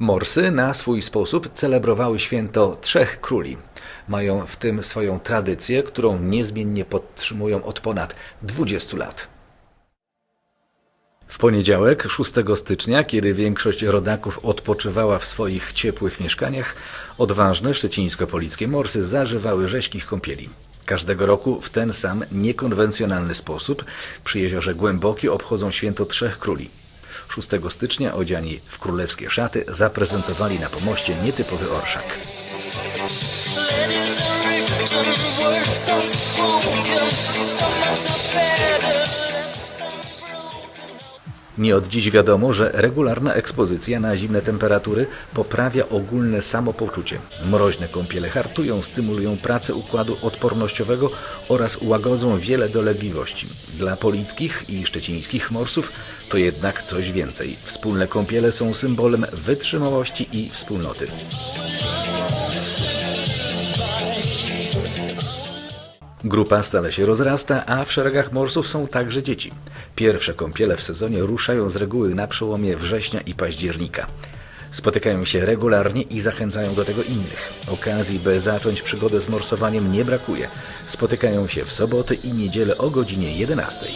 Morsy na swój sposób celebrowały święto Trzech Króli. Mają w tym swoją tradycję, którą niezmiennie podtrzymują od ponad 20 lat. W poniedziałek, 6 stycznia, kiedy większość rodaków odpoczywała w swoich ciepłych mieszkaniach, odważne szczecińsko-polickie morsy zażywały rzeźkich kąpieli. Każdego roku w ten sam niekonwencjonalny sposób przy jeziorze Głębokie obchodzą święto Trzech Króli. 6 stycznia odziani w królewskie szaty zaprezentowali na pomoście nietypowy orszak. Letters Nie od dziś wiadomo, że regularna ekspozycja na zimne temperatury poprawia ogólne samopoczucie. Mroźne kąpiele hartują, stymulują pracę układu odpornościowego oraz łagodzą wiele dolegliwości. Dla polickich i szczecińskich morsów to jednak coś więcej. Wspólne kąpiele są symbolem wytrzymałości i wspólnoty. Grupa stale się rozrasta, a w szeregach morsów są także dzieci. Pierwsze kąpiele w sezonie ruszają z reguły na przełomie września i października. Spotykają się regularnie i zachęcają do tego innych. Okazji, by zacząć przygodę z morsowaniem nie brakuje. Spotykają się w soboty i niedzielę o godzinie 11.